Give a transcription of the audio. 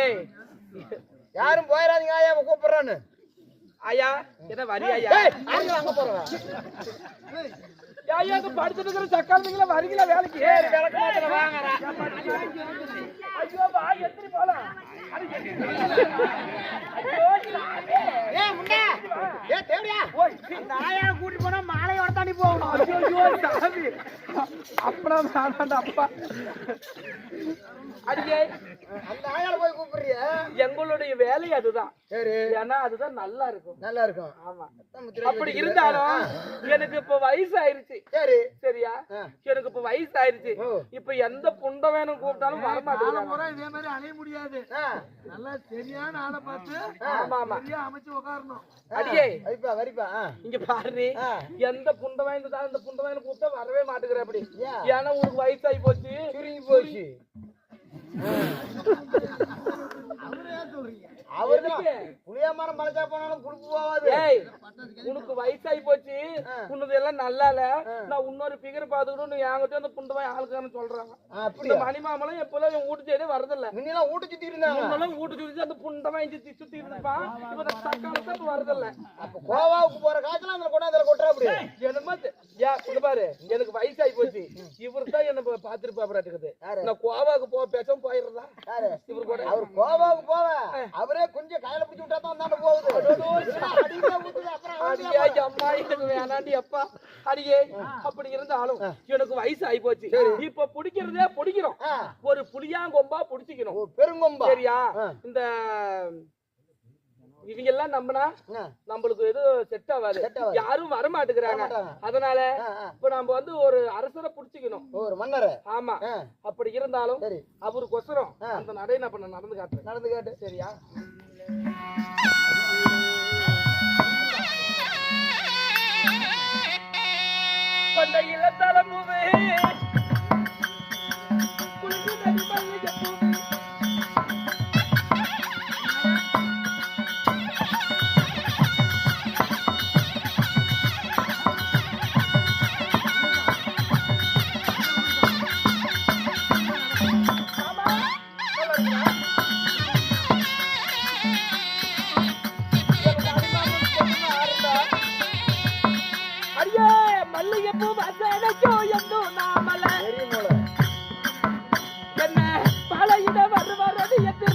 ஏய் யாரும் போயிடாதீங்க அவன் கூப்பிடுறான்னு. ஐயா என்ன வரி ஐயா? அங்க போறவன் ஐயா படுத்துட்டு இருக்கிற சக்காலங்கள வரீங்களா வேலைக்கு? சரி விளக்க மாத்திர வாங்கறா. ஐயோ வா எத்திரி போலாம். ஐயோ ஏ முண்டா ஏ தேவடியா ஓய் அந்த ஆயா கூட்டி போனா அப்பனா வேணாண்டா அப்பா அடியே அந்த ஆயால போய் கூப்பிடுறிய? எங்களுடைய வேலை அதுதான். சரி. ஏன்னா அதுதான் நல்லா இருக்கும். நல்லா இருக்கும். ஆமா. அப்படி. இருந்தாலும் எனக்கு இப்ப வயசு ஆயிருச்சு சரி. சரியா. எனக்கு இப்ப வயசு ஆயிருச்சு. இப்ப எந்த புண்ட வேணும் கூப்பிட்டாலும் வரமாட்டேங்கிறாங்க. இதே மாதிரி அலைய முடியாது. நல்லா சரியான ஆளை பார்த்து ஆமா ஆமா சரியா அமைச்சு உட்காரணும் அடியே. வரிப்பா வரிப்பா. இங்க பாரு. எந்த புண்ட வாய்ந்ததா இந்த புண்ட வாய்ந்து கூப்பிட்டா வரவே மாட்டேங்கிற அப்படி. ஏன்? ஏன்னா உனக்கு வயசாகி போச்சு. சுருங்கி போச்சு. அவர்தான். புளிய மரம் பழச்சா போனாலும் குடுப்பு போவாது ஏய் உனக்கு வயசாகி போச்சு. ஆ. உனது எல்லாம் நல்லா இல்ல நான் இன்னொரு பிகர் பாத்துக்கணும் நீ என்கிட்ட அந்த புண்ட வாய் ஆளுக்காரன்னு சொல்றாங்க இந்த அப்படியா? மணிமாமலம் எப்பெல்லாம் என் வீட்டு சைடே வரதில்ல. முன்னெல்லாம் ஊட்ட சுத்தி இருந்தாங்க. முன்னெல்லாம் வீட்டு சுத்தி அந்த புண்ட வாங்கி சுத்தி சுத்தி இருந்துப்பான் இப்ப இப்ப வரதில்ல. அப்ப கோவாவுக்கு போற காய்ச்சல அந்த கொண்டாந்துல கொட்டுறா அப்படி என்னமா யா, இங்க பாரு எனக்கு வயசாகி போச்சு. இவர் தான் என்ன பாத்துருப்பாப்புறாட்டுக்குது யாரு? நான் கோவாக்கு போ பேசாம போயிடுறதா இவர் கூட. அவர் கோவாவுக்கு போவ. அவரே கொஞ்சம் கையில பிடிச்சு விட்டா தான் அந்தாண்ட போகுது. அம்மா எனக்கு வேணாண்டி அப்பா. அடியே அப்படி இருந்தாலும் எனக்கு வயசு ஆகி போச்சு இப்ப பிடிக்கிறதே பிடிக்கிறோம். ஒரு புளியாங்கொம்பா பிடிச்சிக்கணும். பெருங்கொம்பா. சரியா. இந்த இவங்க எல்லாம் நம்பினா நம்மளுக்கு எதுவும் செட் ஆகாது. யாரும் வர மாட்டேங்கிறாங்க. அதனால. இப்ப நம்ம வந்து ஒரு அரசரை புடிச்சுக்கணும். ஒரு மன்னர. ஆமா. அப்படி இருந்தாலும் சரி. அவருக்கொசரம் ஆ. அந்த நடை நான் நான் நடந்து காட்டுறேன். நடந்து கேட்டு. சரியா? மல்லிகைப்பூ வசனைக்கோ என்றோ நாமல என்ன பழையிட வருவரது என்று